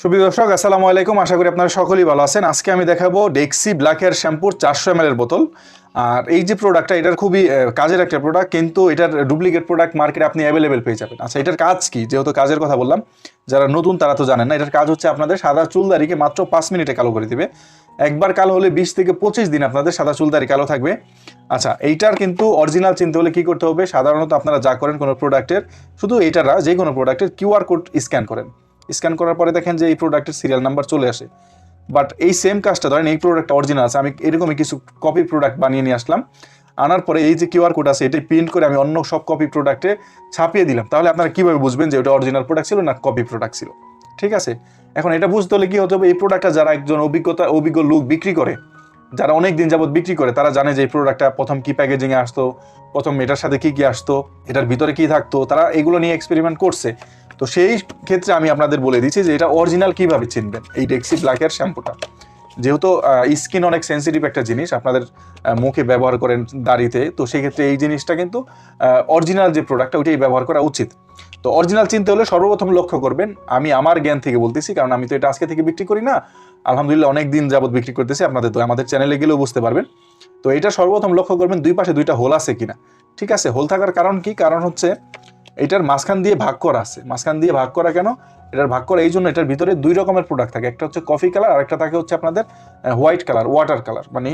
সুপ্রিয় দর্শক, আসসালামু আলাইকুম। আশা করি আপনারা সকলেই ভালো আছেন। আজকে আমি দেখাবো ডেক্সি ব্ল্যাক হেয়ার শ্যাম্পুর চারশো এম বোতল। আর এই যে প্রোডাক্টটা এটার খুবই কাজের একটা প্রোডাক্ট কিন্তু এটার ডুপ্লিকেট প্রোডাক্ট মার্কেটে আপনি অ্যাভেলেবেল পেয়ে যাবেন। আচ্ছা এটার কাজ কি? যেহেতু কাজের কথা বললাম, যারা নতুন তারা তো জানেন না। এটার কাজ হচ্ছে আপনাদের সাদা চুলদারিকে মাত্র পাঁচ মিনিটে কালো করে দিবে। একবার কালো হলে বিশ থেকে পঁচিশ দিন আপনাদের সাদা চুলদারি কালো থাকবে। আচ্ছা এইটার কিন্তু অরিজিনাল চিনতে হলে কি করতে হবে? সাধারণত আপনারা যা করেন কোনো প্রোডাক্টের শুধু এইটার যে কোনো প্রোডাক্টের কিউআর কোড স্ক্যান করেন। স্ক্যান করার পরে দেখেন যে এই প্রোডাক্টের সিরিয়াল নাম্বার চলে আসে। বাট এই সেম কাজটা, ধরেন এই প্রোডাক্ট অরিজিনাল আছে, আমি এরকমই কিছু কপি প্রোডাক্ট বানিয়ে নিয়ে আসলাম। আনার পরে এই যে কিউআর কোড আছে, এটাই প্রিন্ট করে আমি অন্য সব কপি প্রোডাক্টে ছাপিয়ে দিলাম। তাহলে আপনারা কীভাবে বুঝবেন যে ওটা অরিজিনাল প্রোডাক্ট ছিল না কপি প্রোডাক্ট ছিল? ঠিক আছে? এখন এটা বুঝতে হলে কি হতে হবে, এই প্রোডাক্টটা যারা একজন অভিজ্ঞতা, অভিজ্ঞ লোক বিক্রি করে, যারা অনেক দিন যাবৎ বিক্রি করে, তারা জানে যে এই প্রোডাক্টটা প্রথম কি প্যাকেজিংয়ে আসতো, প্রথম এটার সাথে কি কি আসতো, এটার ভিতরে কী থাকতো, তারা এগুলো নিয়ে এক্সপেরিমেন্ট করছে। তো সেই ক্ষেত্রে আমি আপনাদের বলে দিচ্ছি যে এটা অরিজিনাল কীভাবে চিনবেন? এই ডেক্সি ব্ল্যাকের শ্যাম্পুটা যেহেতু স্কিন অনেক সেন্সিটিভ একটা জিনিস, আপনাদের মুখে ব্যবহার করেন দাড়িতে, তো সেই ক্ষেত্রে এই জিনিসটা কিন্তু অরিজিনাল যে প্রোডাক্টটা ওইটাই ব্যবহার করা উচিত। তো অরিজিনাল চিনতে হলে সর্বপ্রথম লক্ষ্য করবেন, আমি আমার জ্ঞান থেকে বলতেছি, কারণ আমি তো এটা আজকে থেকে বিক্রি করি না। আলহামদুলিল্লাহ অনেক দিন যাবৎ বিক্রি করতেছি, আপনাদের তো আমাদের চ্যানেলে গেলেও বুঝতে পারবেন। তো এটা সর্বপ্রথম লক্ষ্য করবেন, দুই পাশে দুইটা হোল আছে কিনা। ঠিক আছে হোল থাকার কারণ কি? কারণ হচ্ছে এটার মাঝখান দিয়ে ভাগ করা আছে। মাঝখান দিয়ে ভাগ করা কেন? এটার ভাগ করা এই জন্য এটার ভিতরে দুই রকমের প্রোডাক্ট থাকে। একটা হচ্ছে কফি কালার আর একটা থাকে হচ্ছে আপনাদের হোয়াইট কালার ওয়াটার কালার মানে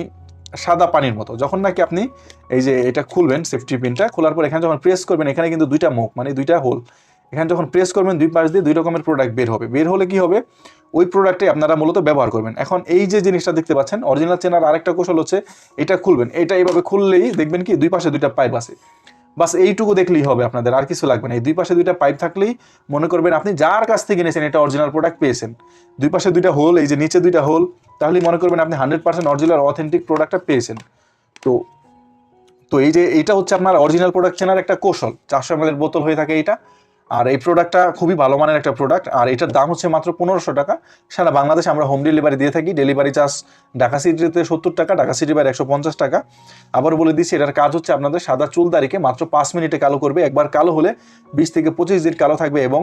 সাদা পানির মতো। যখন নাকি আপনি এই যে এটা খুলবেন সেফটি পিনটা খোলার পর এখানে যখন প্রেস করবেন, এখানে কিন্তু দুইটা মুখ মানে দুইটা হোল এখানে যখন প্রেস করবেন, দুই পাশ দিয়ে দুই রকমের প্রোডাক্ট বের হবে। বের হলে কি হবে? ওই প্রোডাক্টে আপনারা মূলত ব্যবহার করবেন। এখন এই যে জিনিসটা দেখতে পাচ্ছেন অরিজিনাল চেনার আরেকটা কৌশল হচ্ছে, এটা খুলবেন। এটা এইভাবে খুললেই দেখবেন কি, দুই পাশে দুইটা পাইপ আছে। বাস এইটুকু দেখলেই হবে আপনাদের, আর কিছু লাগবে না। এই দুই পাশে দুইটা পাইপ থাকলেই মনে করবেন আপনি যার কাছ থেকে কিনেছেন এটা অরিজিনাল প্রোডাক্ট পেয়েছেন। দুই পাশে দুইটা হোল এই যে নিচে দুইটা হোল তাহলেই মনে করবেন আপনি হান্ড্রেড পার্সেন্ট অরিজিনাল অথেন্টিক প্রোডাক্টটা পেয়েছেন। তো তো এই যে এটা হচ্ছে আপনার অরিজিনাল প্রোডাক্ট চেনার একটা কৌশল। চারশো এমএলের বোতল হয়ে থাকে এইটা। আর এই প্রোডাক্টটা খুবই ভালো মানের একটা প্রোডাক্ট আর এটার দাম হচ্ছে মাত্র পনেরোশো টাকা। সারা বাংলাদেশে আমরা হোম ডেলিভারি দিয়ে থাকি। ডেলিভারি চার্জ ঢাকা সিটিতে সত্তর টাকা, ঢাকা সিটি বাইরে একশো পঞ্চাশ টাকা। আবার বলে দিচ্ছি, এটার কাজ হচ্ছে আপনাদের সাদা চুল দাড়িকে মাত্র পাঁচ মিনিটে কালো করবে। একবার কালো হলে বিশ থেকে পঁচিশ দিন কালো থাকবে এবং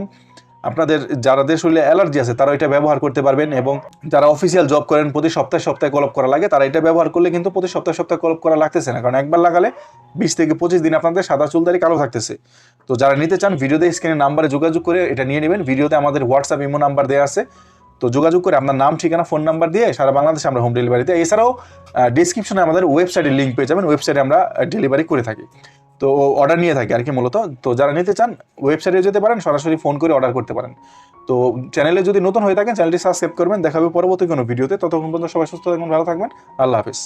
আপনাদের যাদের শরীরে অ্যালার্জি আছে, তারা এটা ব্যবহার করতে পারবেন এবং যারা অফিসিয়াল জব করেন, প্রতি সপ্তাহে সপ্তাহে কলপ করা লাগে। তারা এটা ব্যবহার করলে কিন্তু প্রতি সপ্তাহে সপ্তাহে কলপ করা লাগতেছে না। কারণ একবার লাগালে বিশ থেকে পঁচিশ দিন আপনাদের সাদা চুলদারি কালো থাকতেছে। তো যারা নিতে চান, ভিডিওতে স্ক্রিনের নাম্বারে যোগাযোগ করে এটা নিয়ে নেবেন। ভিডিওতে আমাদের হোয়াটসঅ্যাপ ইমো নাম্বার দেওয়া আছে। তো যোগাযোগ করে আপনার নাম, ঠিকানা ফোন নাম্বার দিয়ে সারা বাংলাদেশে আমরা হোম ডেলিভারিতে এছাড়াও ডিসক্রিপশনে আমাদের ওয়েবসাইটের লিঙ্ক পেয়ে যাবেন। ওয়েবসাইটে আমরা ডেলিভারি করে থাকি। তো অর্ডার নিয়ে থাকি আর কি মূলত। তো যারা নিতে চান ওয়েবসাইটে যেতে পারেন, সরাসরি ফোন করে অর্ডার করতে পারেন। তো চ্যানেলে যদি নতুন হয়ে থাকেন চ্যানেলটি সাবস্ক্রাইব করবেন। দেখাবে পরবর্তী কোনো ভিডিওতে ততক্ষণ পর্যন্ত সবাই সুস্থ থাকবেন, ভালো থাকবেন। আল্লাহ হাফিজ।